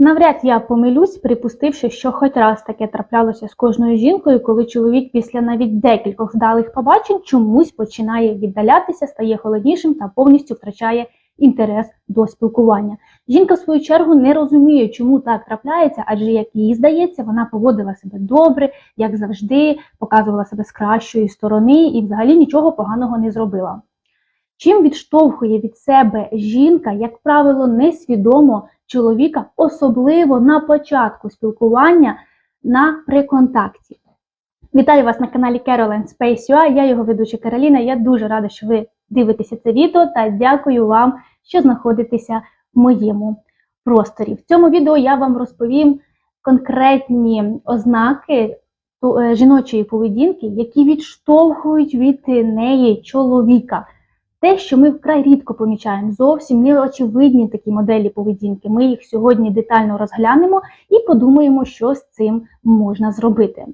Навряд я помилюсь, припустивши, що хоч раз таке траплялося з кожною жінкою, коли чоловік після навіть декількох вдалих побачень чомусь починає віддалятися, стає холоднішим та повністю втрачає інтерес до спілкування. Жінка, в свою чергу, не розуміє, чому так трапляється, адже як їй здається, вона поводила себе добре, як завжди, показувала себе з кращої сторони і взагалі нічого поганого не зробила. Чим відштовхує від себе жінка, як правило, несвідомо чоловіка, особливо на початку спілкування на приконтакті. Вітаю вас на каналі Caroline Space UA, я його ведуча Кароліна. Я дуже рада, що ви дивитеся це відео та дякую вам, що знаходитеся в моєму просторі. В цьому відео я вам розповім конкретні ознаки е, жіночої поведінки, які відштовхують від неї чоловіка. Те, що ми вкрай рідко помічаємо, зовсім не очевидні такі моделі поведінки. Ми їх сьогодні детально розглянемо і подумаємо, що з цим можна зробити.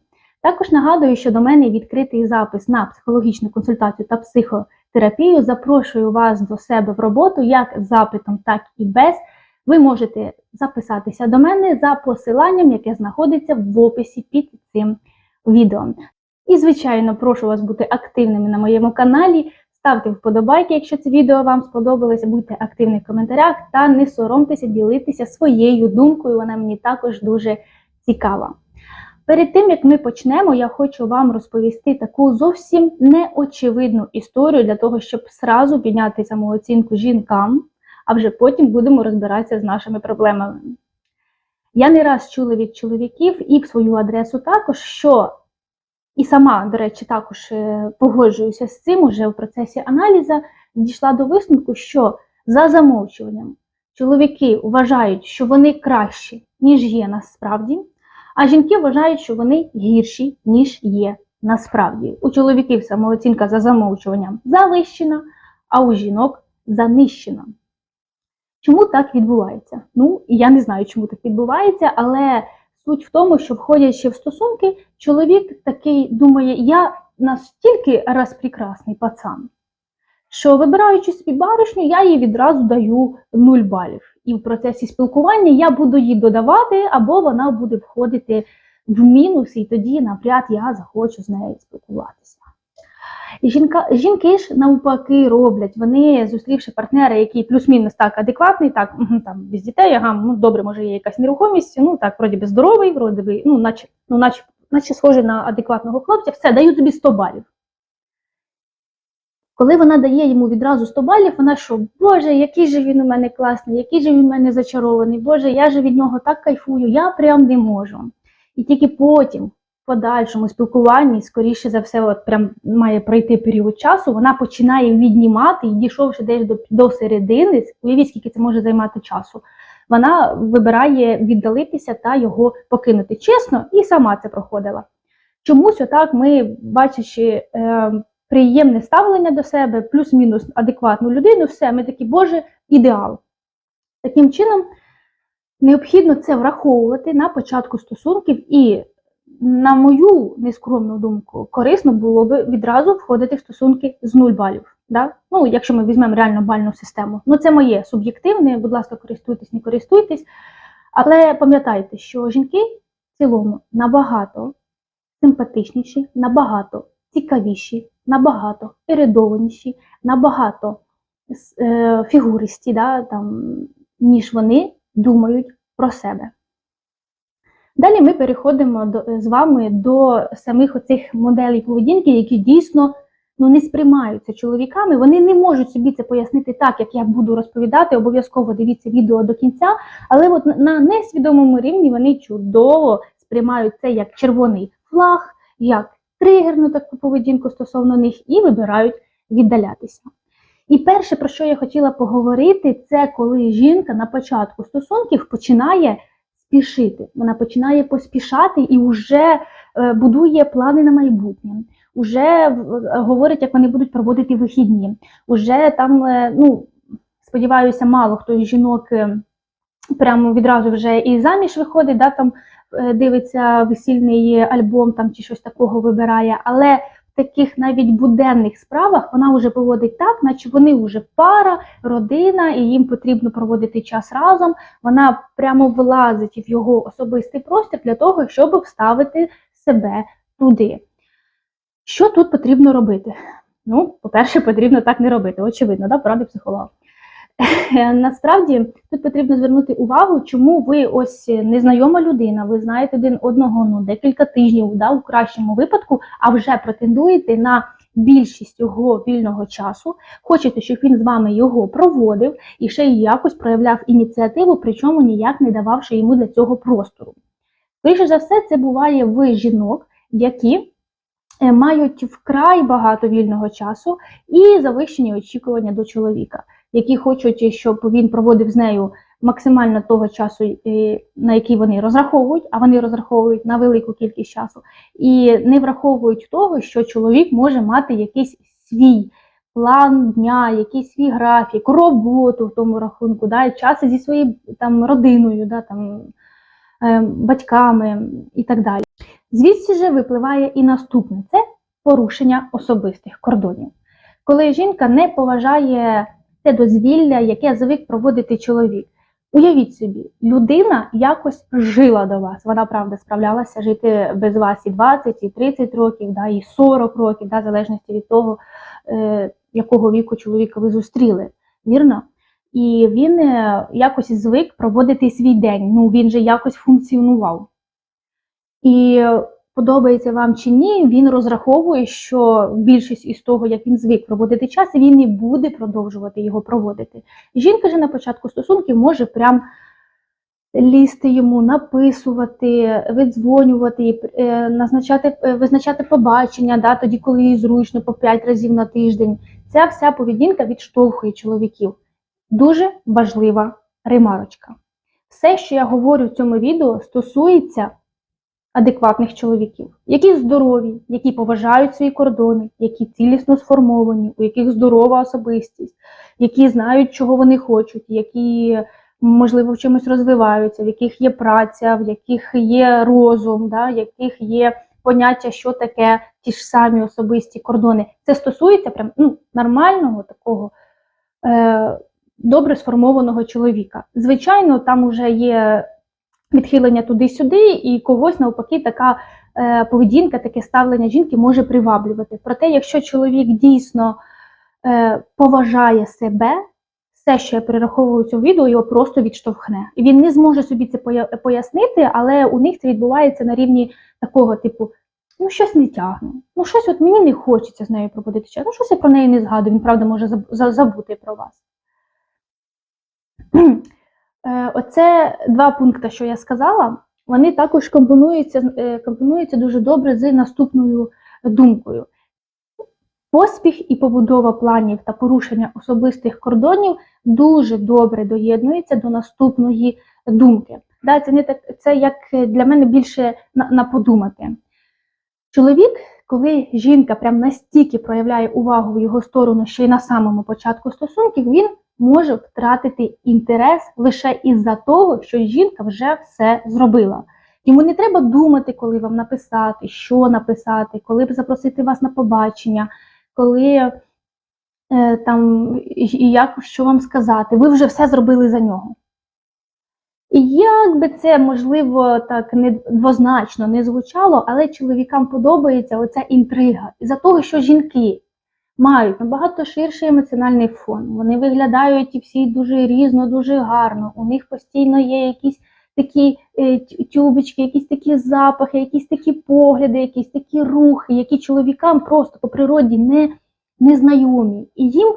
Також нагадую, що до мене відкритий запис на психологічну консультацію та психотерапію. Запрошую вас до себе в роботу як з запитом, так і без. Ви можете записатися до мене за посиланням, яке знаходиться в описі під цим відео. І, звичайно, прошу вас бути активними на моєму каналі. Ставте вподобайки, якщо це відео вам сподобалося, будьте активні в коментарях та не соромтеся ділитися своєю думкою, вона мені також дуже цікава. Перед тим як ми почнемо, я хочу вам розповісти таку зовсім неочевидну історію для того, щоб сразу підняти самооцінку жінкам, а вже потім будемо розбиратися з нашими проблемами. Я не раз чула від чоловіків і в свою адресу також, що і сама, до речі, також е, погоджуюся з цим уже в процесі аналізу, дійшла до висновку, що за замовчуванням чоловіки вважають, що вони кращі, ніж є насправді, а жінки вважають, що вони гірші, ніж є насправді. У чоловіків самооцінка за замовчуванням завищена, а у жінок занищена. Чому так відбувається? Ну, я не знаю, чому так відбувається, але суть в тому, що входячи в стосунки, чоловік такий думає, я настільки раз прекрасний пацан, що вибираючи собі баришню, я їй відразу даю 0 балів. І в процесі спілкування я буду їй додавати, або вона буде входити в мінус, і тоді навряд я захочу з нею спілкуватися. Жінка, жінки ж навпаки роблять. Вони, зустрівши партнера, який плюс-мінус так адекватний, так там без дітей, ага, ну добре, може є якась нерухомість, ну так, вроді би здоровий, вроді би, ну, наче, ну, наче, наче схожий на адекватного хлопця, все, даю тобі 100 балів. Коли вона дає йому відразу 100 балів, вона що, Боже, який же він у мене класний, який же він у мене зачарований, Боже, я же від нього так кайфую, я прям не можу. І тільки потім, подальшому спілкуванні, скоріше за все, от прям має пройти період часу, вона починає віднімати і дійшовши десь до, до середини, уявіть, скільки це може займати часу. Вона вибирає віддалитися та його покинути. Чесно, і сама це проходила. Чомусь отак ми, бачачи е, приємне ставлення до себе, плюс-мінус адекватну людину, все, ми такі, Боже, ідеал. Таким чином, необхідно це враховувати на початку стосунків, і, на мою нескромну думку, корисно було би відразу входити в стосунки з нуль балів. Да? Ну, якщо ми візьмемо реально бальну систему. Ну, це моє суб'єктивне, будь ласка, користуйтесь, не користуйтесь. Але пам'ятайте, що жінки в цілому набагато симпатичніші, набагато цікавіші, набагато ерудованіші, набагато е, фігуристі, да, там, ніж вони думають про себе. Далі ми переходимо до, з вами до самих оцих моделей поведінки, які дійсно ну, не сприймаються чоловіками. Вони не можуть собі це пояснити так, як я буду розповідати. Обов'язково дивіться відео до кінця. Але от на- на несвідомому рівні вони чудово сприймають це як червоний флаг, як тригерну таку поведінку стосовно них і вибирають віддалятися. І перше, про що я хотіла поговорити, це коли жінка на початку стосунків починає спішити. Вона починає поспішати і вже е, будує плани на майбутнє. Уже е, говорить, як вони будуть проводити вихідні. Уже там, е, ну, сподіваюся, мало хто з жінок прямо відразу вже і заміж виходить, да, там дивиться весільний альбом там, чи щось такого вибирає. Але таких навіть буденних справах вона вже поводить так, наче вони вже пара, родина, і їм потрібно проводити час разом. Вона прямо влазить в його особистий простір для того, щоб вставити себе туди. Що тут потрібно робити? Ну, по-перше, потрібно так не робити. Очевидно, да, поради психолога. Насправді тут потрібно звернути увагу, чому ви ось незнайома людина, ви знаєте один одного ну, декілька тижнів, да, у кращому випадку, а вже претендуєте на більшість його вільного часу, хочете, щоб він з вами його проводив і ще й якось проявляв ініціативу, причому ніяк не дававши йому для цього простору. Скоріше за все, це буває в жінок, які е, мають вкрай багато вільного часу і завищені очікування до чоловіка які хочуть, щоб він проводив з нею максимально того часу, на який вони розраховують, а вони розраховують на велику кількість часу, і не враховують того, що чоловік може мати якийсь свій план дня, якийсь свій графік, роботу в тому рахунку, да, і час зі своєю там родиною, да, там, е, батьками і так далі. Звідси же випливає і наступне це порушення особистих кордонів. Коли жінка не поважає те дозвілля, яке звик проводити чоловік. Уявіть собі, людина якось жила до вас. Вона правда справлялася жити без вас і 20, і 30 років, да, і 40 років, да, в залежності від того, е, якого віку чоловіка ви зустріли. Вірно? І він е, якось звик проводити свій день. Ну він же якось функціонував. І подобається вам чи ні, він розраховує, що більшість із того, як він звик проводити час, він не буде продовжувати його проводити. Жінка ж на початку стосунків може прям лізти йому, написувати, видзвонювати, е, назначати, е, визначати побачення, да, тоді, коли їй зручно, по 5 разів на тиждень. Ця вся поведінка відштовхує чоловіків. Дуже важлива ремарочка. Все, що я говорю в цьому відео, стосується адекватних чоловіків, які здорові, які поважають свої кордони, які цілісно сформовані, у яких здорова особистість, які знають, чого вони хочуть, які, можливо, в чомусь розвиваються, в яких є праця, в яких є розум, да, в яких є поняття, що таке ті ж самі особисті кордони. Це стосується прям ну, нормального такого. Е, Добре сформованого чоловіка. Звичайно, там вже є відхилення туди-сюди, і когось навпаки така е, поведінка, таке ставлення жінки може приваблювати. Проте, якщо чоловік дійсно е, поважає себе, все, що я перераховую цю відео, його просто відштовхне. Він не зможе собі це пояснити, але у них це відбувається на рівні такого типу. Ну, щось не тягне. Ну, щось от мені не хочеться з нею проводити час. Ну, щось я про неї не згадую, він правда може забути про вас. Е, оце два пункти, що я сказала, вони також компонуються, е, компонуються дуже добре з наступною думкою. Поспіх і побудова планів та порушення особистих кордонів дуже добре доєднуються до наступної думки. Да, Це не так, це як для мене більше на, на подумати. Чоловік, коли жінка прям настільки проявляє увагу в його сторону ще й на самому початку стосунків, він може втратити інтерес лише із-за того, що жінка вже все зробила. Йому не треба думати, коли вам написати, що написати, коли запросити вас на побачення, коли е, там і як що вам сказати. Ви вже все зробили за нього. І як би це, можливо, так не двозначно не звучало, але чоловікам подобається оця інтрига. Із-за того, що жінки мають набагато ширший емоціональний фон. Вони виглядають і всі дуже різно, дуже гарно. У них постійно є якісь такі е, тюбочки, якісь такі запахи, якісь такі погляди, якісь такі рухи, які чоловікам просто по природі не, не знайомі. І їм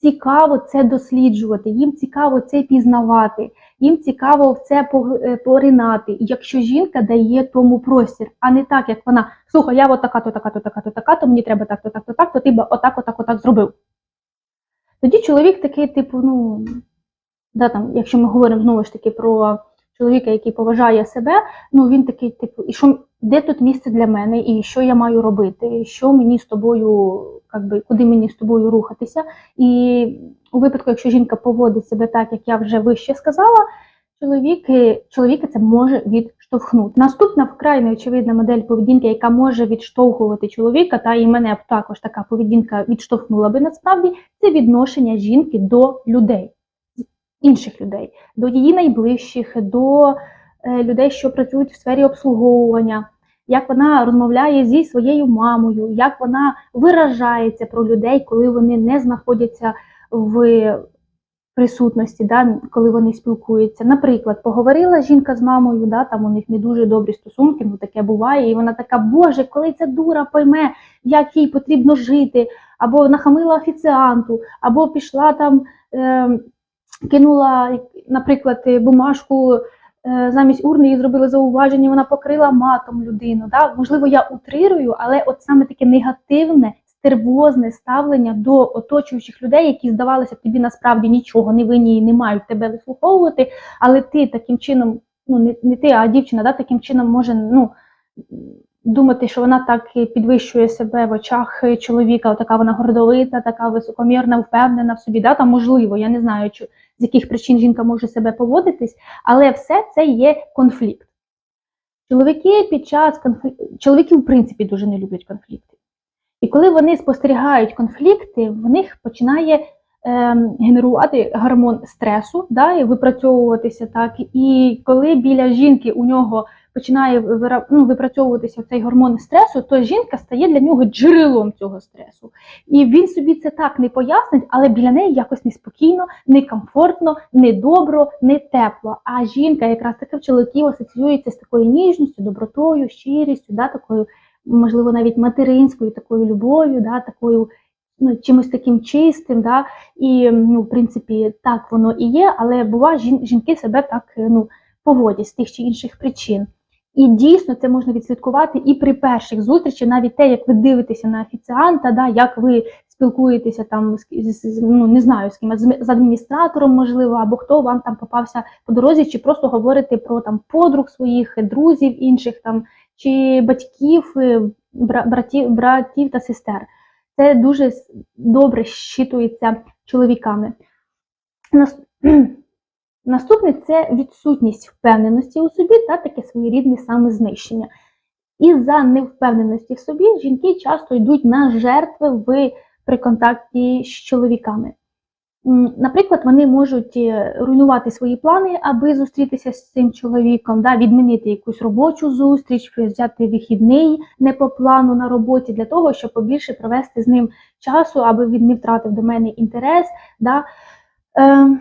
цікаво це досліджувати, їм цікаво це пізнавати, їм цікаво в це е, поринати. Якщо жінка дає тому простір, а не так, як вона слухай, я от така, то така, то така, то така, то мені треба так, то так, то так, то ти б отак, отак, отак зробив. Тоді чоловік такий, типу, ну, да, там, якщо ми говоримо знову ж таки про чоловіка, який поважає себе, ну він такий, типу, і що де тут місце для мене, і що я маю робити, що мені з тобою, якби, куди мені з тобою рухатися. І у випадку, якщо жінка поводить себе так, як я вже вище сказала, чоловіки, чоловіка це може відштовхнути. Наступна вкрай неочевидна модель поведінки, яка може відштовхувати чоловіка, та і мене також така поведінка відштовхнула би насправді, це відношення жінки до людей, інших людей, до її найближчих, до е, людей, що працюють в сфері обслуговування. Як вона розмовляє зі своєю мамою, як вона виражається про людей, коли вони не знаходяться в присутності, да, коли вони спілкуються. Наприклад, поговорила жінка з мамою, да, там у них не дуже добрі стосунки, ну таке буває, і вона така, Боже, коли ця дура пойме, як їй потрібно жити, або нахамила офіціанту, або пішла там, е, кинула, наприклад, бумажку. Е, Замість урни їй зробили зауваження, вона покрила матом людину. Да? Можливо, я утрирую, але от саме таке негативне, стервозне ставлення до оточуючих людей, які здавалося б тобі насправді нічого не винні і не мають тебе вислуховувати, але ти таким чином, ну не, не ти, а дівчина, да, таким чином може ну, думати, що вона так підвищує себе в очах чоловіка, така вона гордовита, така високомірна, впевнена в собі. Да? Там можливо, я не знаю, чи, з яких причин жінка може себе поводитись, але все це є конфлікт. Чоловіки під час конфлікту, чоловіки, в принципі, дуже не люблять конфлікти. І коли вони спостерігають конфлікти, в них починає генерувати гормон стресу, да, і випрацьовуватися так. І коли біля жінки у нього починає ну, випрацьовуватися цей гормон стресу, то жінка стає для нього джерелом цього стресу. І він собі це так не пояснить, але біля неї якось неспокійно, некомфортно, недобро, не тепло. А жінка якраз таки в чоловіків асоціюється з такою ніжністю, добротою, щирістю, да, такою, можливо, навіть материнською такою любов'ю, да, такою. Ну, чимось таким чистим, да, і ну, в принципі так воно і є, але буває, жінки себе так ну, поводять з тих чи інших причин. І дійсно це можна відслідкувати і при перших зустрічах, навіть те, як ви дивитеся на офіціанта, да, як ви спілкуєтеся там з, ну, не знаю, з ким з адміністратором, можливо, або хто вам там попався по дорозі, чи просто говорите про там подруг своїх, друзів інших там, чи батьків, е, бра- братів, братів та сестер. Це дуже добре щитується чоловіками. Наступне це відсутність впевненості у собі та таке своєрідне самознищення. І за невпевненості в собі жінки часто йдуть на жертви в при контакті з чоловіками. Наприклад, вони можуть е, руйнувати свої плани, аби зустрітися з цим чоловіком, да, відмінити якусь робочу зустріч, взяти вихідний не по плану на роботі для того, щоб побільше провести з ним часу, аби він не втратив до мене інтерес. Да. Е,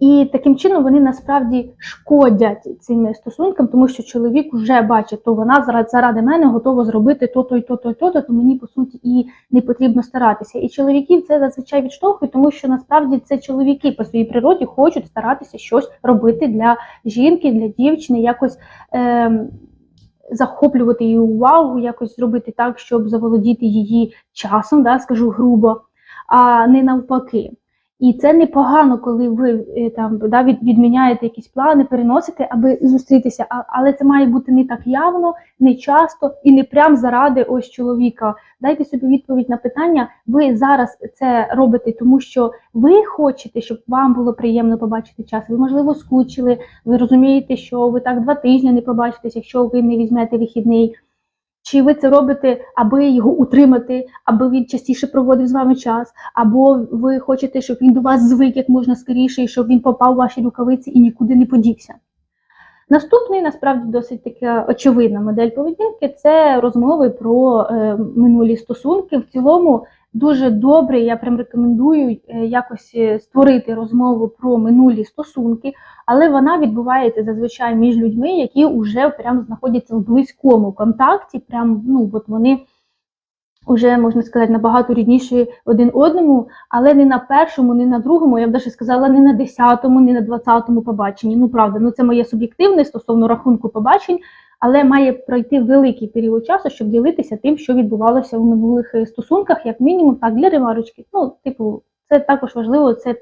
і таким чином вони насправді шкодять цим стосункам, тому що чоловік вже бачить, то вона заради, мене готова зробити то-то і то-то і то-то, то мені по суті і не потрібно старатися. І чоловіків це зазвичай відштовхує, тому що насправді це чоловіки по своїй природі хочуть старатися щось робити для жінки, для дівчини, якось. Е, Захоплювати її увагу, якось зробити так, щоб заволодіти її часом, да, скажу грубо, а не навпаки. І це непогано, коли ви е, там да, від, відміняєте якісь плани, переносите, аби зустрітися. Але це має бути не так явно, не часто і не прям заради ось чоловіка. Дайте собі відповідь на питання. Ви зараз це робите, тому що ви хочете, щоб вам було приємно побачити час. Ви, можливо, скучили. Ви розумієте, що ви так два тижні не побачитесь, якщо ви не візьмете вихідний. Чи ви це робите, аби його утримати, аби він частіше проводив з вами час, або ви хочете, щоб він до вас звик як можна скоріше, і щоб він попав у ваші рукавиці і нікуди не подівся. Наступний, насправді, досить така очевидна модель поведінки це розмови про е, минулі стосунки. В цілому дуже добре, я прям рекомендую е, якось е, створити розмову про минулі стосунки, але вона відбувається зазвичай між людьми, які вже прям знаходяться в близькому контакті. Прям ну от вони вже можна сказати набагато рідніші один одному, але не на першому, не на другому. Я б навіть сказала, не на десятому, не на двадцятому побаченні. Ну правда, ну це моє суб'єктивне стосовно рахунку побачень. Але має пройти великий період часу, щоб ділитися тим, що відбувалося в минулих е, стосунках, як мінімум, так для ремарочки. Ну, типу, це також важливо. Це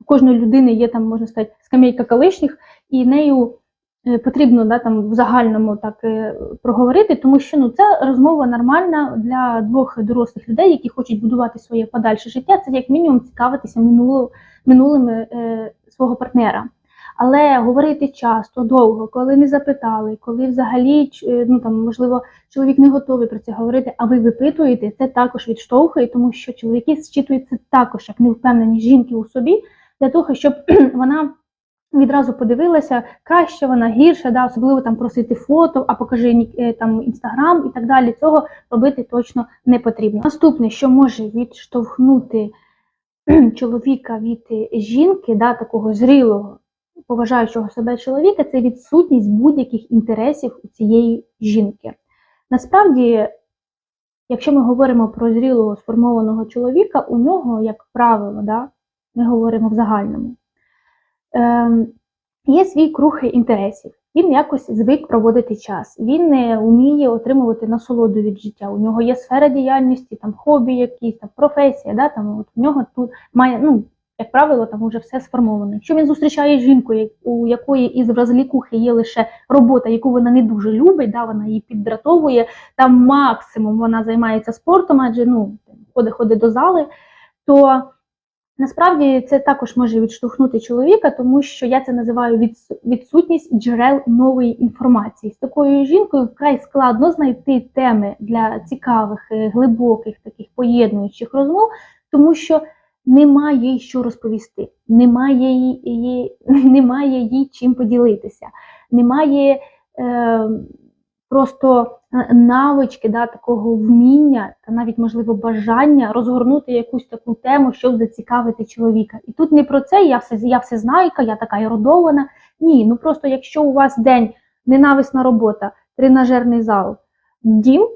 у кожної людини є там, можна сказати, скамейка колишніх, і нею потрібно да, там в загальному так е, проговорити, тому що ну це розмова нормальна для двох дорослих людей, які хочуть будувати своє подальше життя. Це як мінімум цікавитися минуло, минулими е, свого партнера. Але говорити часто, довго, коли не запитали, коли взагалі е, ну там можливо чоловік не готовий про це говорити, а ви випитуєте, це також відштовхує, тому що чоловіки зчитують це також як невпевнені жінки у собі, для того, щоб вона відразу подивилася, краще вона гірше, да, особливо там просити фото, а покажи е, там інстаграм і так далі. Цього робити точно не потрібно. Наступне, що може відштовхнути чоловіка від е, жінки, да, такого зрілого, поважаючого себе чоловіка, це відсутність будь-яких інтересів у цієї жінки. Насправді, якщо ми говоримо про зрілого сформованого чоловіка, у нього, як правило, да, ми говоримо в загальному, є свій круг інтересів. Він якось звик проводити час. Він не вміє отримувати насолоду від життя. У нього є сфера діяльності, там хобі, якісь там професія. Да, там от у нього тут має, ну як правило, там уже все сформовано. Якщо він зустрічає жінку, у якої із розлікухи є лише робота, яку вона не дуже любить, да, вона її піддратовує, там максимум вона займається спортом, адже ну ходить ходить до зали, то Насправді це також може відштовхнути чоловіка, тому що я це називаю відс- відсутність джерел нової інформації. З такою жінкою вкрай складно знайти теми для цікавих, е, глибоких, таких поєднуючих розмов, тому що немає їй що розповісти, немає їй, немає їй чим поділитися, немає е, просто е, навички, да, такого вміння та навіть можливо бажання розгорнути якусь таку тему, щоб зацікавити чоловіка. І тут не про це я все я все знаю, я така ерудована. Ні, ну просто якщо у вас день ненависна робота, тренажерний зал, дім,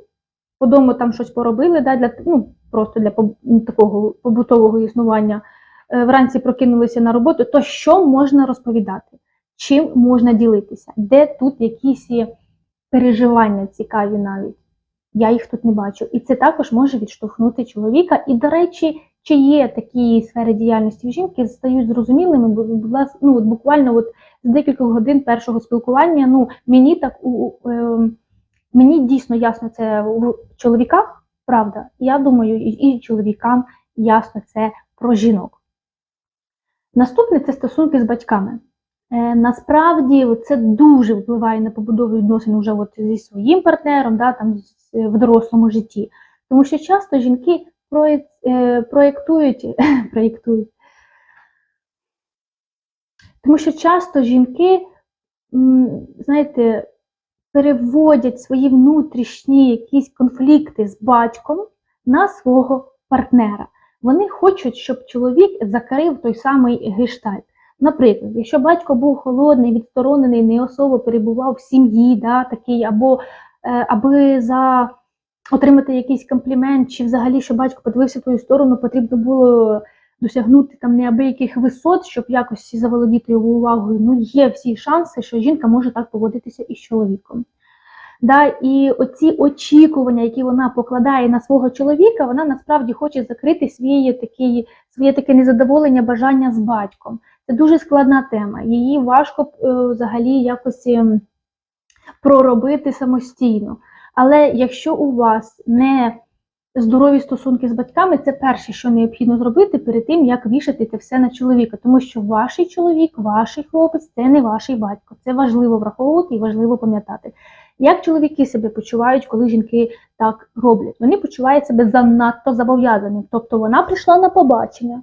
по дому там щось поробили, да, для ну просто для ну, такого побутового існування. е, Вранці прокинулися на роботу, то що можна розповідати? Чим можна ділитися? Де тут якісь переживання цікаві навіть. Я їх тут не бачу. І це також може відштовхнути чоловіка. І, до речі, чи є такі сфери діяльності в жінки, стають зрозумілими, бо ну, от буквально от з декількох годин першого спілкування, ну, мені так у, е, мені дійсно ясно це в чоловіках, правда. Я думаю, і чоловікам ясно це про жінок. Наступне це стосунки з батьками. Е, насправді це дуже впливає на побудову відносин вже от зі своїм партнером, да, там, в дорослому житті. Тому що часто жінки е, проєктують, проєктують. Тому що часто жінки, знаєте, переводять свої внутрішні якісь конфлікти з батьком на свого партнера. Вони хочуть, щоб чоловік закрив той самий гештальт. Наприклад, якщо батько був холодний, відсторонений, не особо перебував в сім'ї, да, такий, або е, аби за отримати якийсь комплімент, чи взагалі, щоб батько подивився в твою сторону, потрібно було досягнути там неабияких висот, щоб якось заволодіти його увагою. Ну, є всі шанси, що жінка може так поводитися із чоловіком. Да, і оці очікування, які вона покладає на свого чоловіка, вона насправді хоче закрити своє таке, своє таке незадоволення, бажання з батьком. Це дуже складна тема. Її важко е, взагалі якось ем, проробити самостійно. Але якщо у вас не здорові стосунки з батьками, це перше, що необхідно зробити перед тим, як вішати це все на чоловіка. Тому що ваш чоловік, ваш хлопець це не ваш батько. Це важливо враховувати і важливо пам'ятати. Як чоловіки себе почувають, коли жінки так роблять? Вони почувають себе занадто зобов'язаним. Тобто вона прийшла на побачення.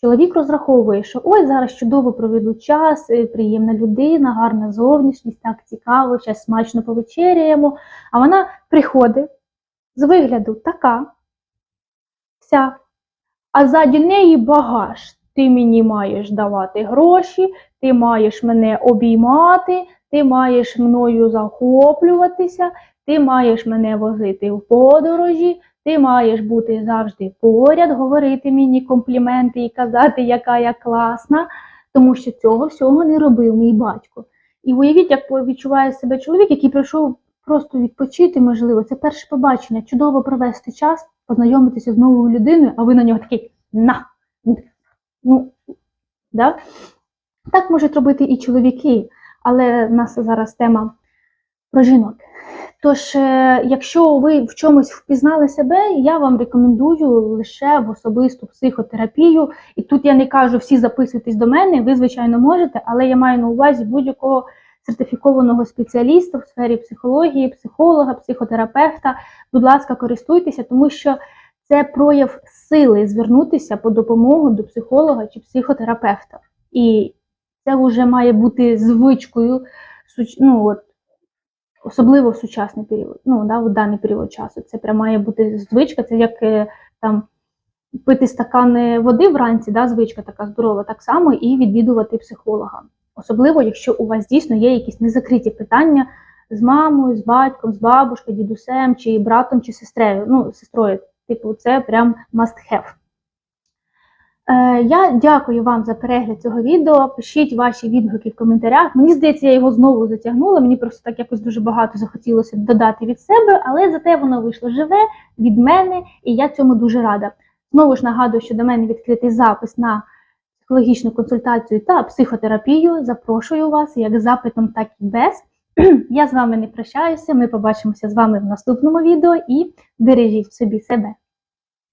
Чоловік розраховує, що ой, зараз чудово проведу час, е, приємна людина, гарна зовнішність, так цікаво, зараз смачно повечеряємо. А вона приходить з вигляду така, вся, а ззаді неї багаж. Ти мені маєш давати гроші, ти маєш мене обіймати, ти маєш мною захоплюватися, ти маєш мене возити в подорожі, ти маєш бути завжди поряд, говорити мені компліменти і казати, яка я класна, тому що цього всього не робив мій батько. І уявіть, як відчуває себе чоловік, який прийшов просто відпочити, можливо, це перше побачення, чудово провести час, познайомитися з новою людиною, а ви на нього такий на. Ну, да? Так можуть робити і чоловіки, але в нас зараз тема про жінок. Тож, е, якщо ви в чомусь впізнали себе, я вам рекомендую лише в особисту психотерапію. І тут я не кажу всі записуйтесь до мене, ви, звичайно, можете, але я маю на увазі будь-якого сертифікованого спеціаліста в сфері психології, психолога, психотерапевта. Будь ласка, користуйтеся, тому що це прояв сили звернутися по допомогу до психолога чи психотерапевта. І це вже має бути звичкою, ну, от, особливо в сучасний період, ну, да, в даний період часу. Це прям має бути звичка, це як е, там пити стакани води вранці, да, звичка така здорова, так само і відвідувати психолога. Особливо, якщо у вас дійсно є якісь незакриті питання з мамою, з батьком, з бабушкою, дідусем, чи братом, чи сестрою. Ну, сестрою, типу, це прям must have. Е, Я дякую вам за перегляд цього відео. Пишіть ваші відгуки в коментарях. Мені здається, я його знову затягнула. Мені просто так якось дуже багато захотілося додати від себе, але зате воно вийшло живе від мене, і я цьому дуже рада. Знову ж нагадую, що до мене відкритий запис на психологічну консультацію та психотерапію. Запрошую вас як запитом, так і без. Я з вами не прощаюся. Ми побачимося з вами в наступному відео і бережіть собі себе.